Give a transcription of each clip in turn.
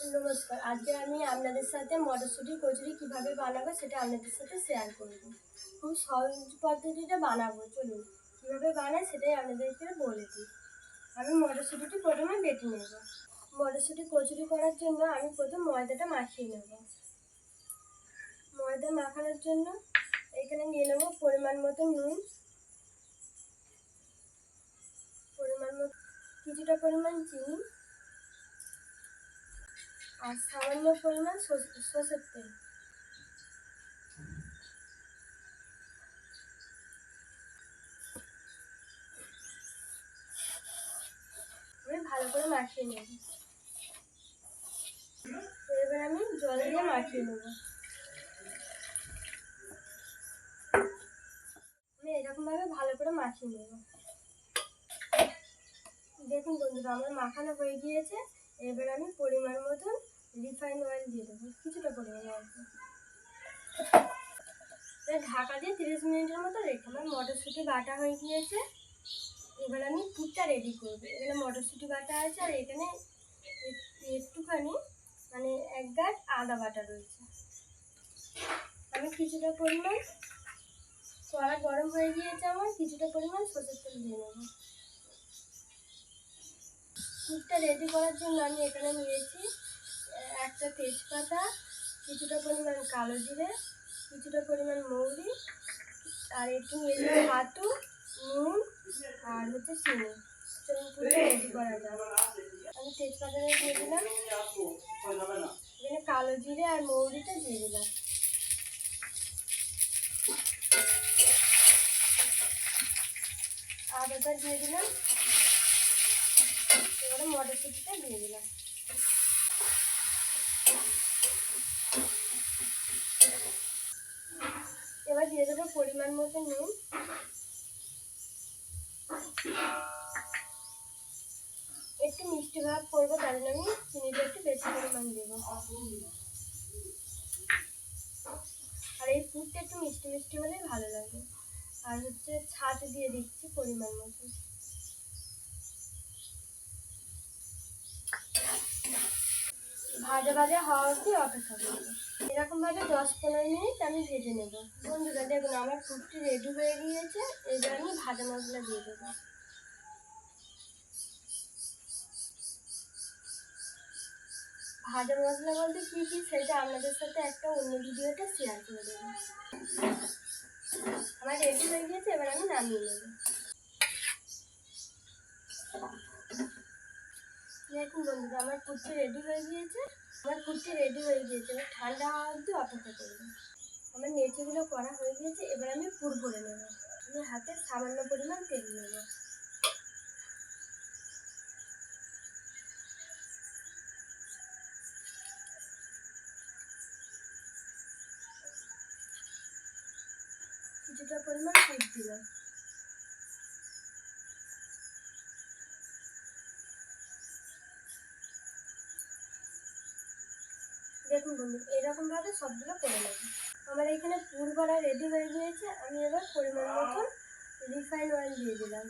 নমস্কার, আজকে আমি আপনাদের সাথে মটরশুঁটি কচুরি কীভাবে বানাবো সেটা আপনাদের সাথে শেয়ার করব। খুব সহজ পদ্ধতিতে বানাবো, চলুন। কীভাবে বানাই সেটাই আপনাদেরকে বলে দিই। আমি মটরশুঁটিটি প্রথমে বেটে নেব। মটরশুঁটি কচুরি করার জন্য আমি প্রথম ময়দাটা মাখিয়ে নেব। ময়দা মাখানোর জন্য এখানে নিয়ে নেব পরিমাণ মতো নুন। পরিমাণ মতো কিছুটা পরিমাণ চিনি। আর সামান্য পরিমাণ সর্ষে- সর্ষের তেল। ভালো করে মাখিয়ে নেব। এবার আমি জল দিয়ে মাখিয়ে নেব। আমি এরকমভাবে ভালো করে মাখিয়ে নেব। দেখুন বন্ধুরা, আমার মাখানো হয়ে গিয়েছে। এবার আমি পরিমাণ দিয়ে দেবো, কিছুটা পরিমাণ অল্প ঢাকা দিয়ে তিরিশ মিনিটের মতো রেখে আমার মটরশুঁটি বাটা হয়ে গিয়েছে। এবার আমি পুরটা রেডি করব। এখানে মটরশুঁটি বাটা আছে আর এখানে একটুখানি মানে এক গাঁট আদা বাটা রয়েছে। আমি কিছুটা পরিমাণ কড়া গরম হয়ে গিয়েছে আমার, কিছুটা পরিমাণ সরষের তেল দিয়ে নেব স্যুপটা রেডি করার জন্য আমি এখানে নিয়েছি একটা তেজপাতা কিছুটা পরিমাণ কালো জিরে কিছুটা পরিমাণ মৌরি আর একটু হাতু নুন আর হচ্ছে চিনি। চলুন পুরো রেডি করা যাবে আমি তেজপাতাটা দিয়ে দিলাম। এখানে কালো জিরে আর মৌরিটা দিয়ে দিলাম। আদাটা দিয়ে দিলাম। এবারে মটরশুঁটিটা দিয়ে দিলাম এবার দিয়ে দেবো পরিমাণ মতো নুন। একটু মিষ্টি ভাব করব তার জন্য আমি চিনিটা একটু বেশি পরিমাণ দেবো। আর এই ফুডটা একটু মিষ্টি মিষ্টি হলেই ভালো লাগে। আর হচ্ছে ছাঁচ দিয়ে দিচ্ছি পরিমাণ মতো। ভাজা ভাজা হওয়া অবধি অপেক্ষা করব। এরকম ভাবে দশ পনেরো মিনিট আমি ভেজে নেব। বন্ধুরা, দেখুন, আমার ফুডটি রেডি হয়ে গিয়েছে। এবার আমি ভাজা মশলা দিয়ে দেবো। ভাজা মশলা বলতে কী কী সেটা আপনাদের সাথে একটা অন্য ভিডিওটা শেয়ার করে দেবো। আমার রেডি হয়ে গিয়েছে, এবার আমি নামিয়ে নেব। দেখুন বন্ধুরা, আমার কুর্তি রেডি হয়ে গিয়েছে। আমার কুর্তি রেডি হয়ে গিয়েছে। এবার ঠান্ডা হওয়া অবধি অপেক্ষা করব। আমার নেচিগুলো করা হয়ে গিয়েছে, এবার আমি পুর ভরে নেব। আমি হাতে সামান্য পরিমাণ তেল নেব। কিছুটা পরিমাণ পুর দিলাম। দেখুন বন্ধু, এরকমভাবে সবগুলো করে নেব। আমার এখানে পুর ভরা রেডি হয়ে গিয়েছে, আমি এবার পরিমাণ মতন রিফাইন অয়েল দিয়ে দিলাম।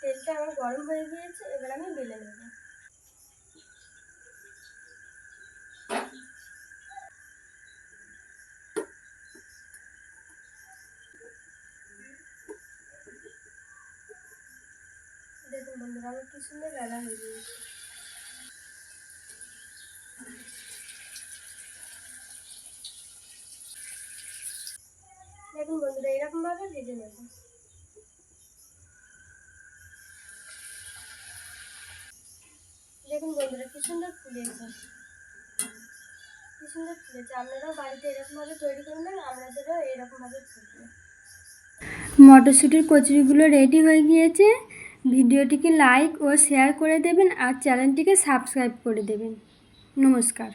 তেলটা আমার গরম হয়ে গিয়েছে, এবার আমি বেলে নেব। দেখুন বন্ধুরা, আমার কি সুন্দর বেলা হয়ে গিয়েছে দেখুন বন্ধুরা এরকম নেব দেখুন বন্ধুরা, কি সুন্দর ফুলেছে কি সুন্দর ফুলেছে আপনারাও বাড়িতে এরকম ভাবে তৈরি করবেন আপনাদেরও এরকম ভাবে ফুলবে মটরশুঁটির কচুরিগুলো রেডি হয়ে গিয়েছে। ভিডিওটিকে লাইক ও শেয়ার করে দেবেন আর চ্যানেলটিকে সাবস্ক্রাইব করে দেবেন। নমস্কার।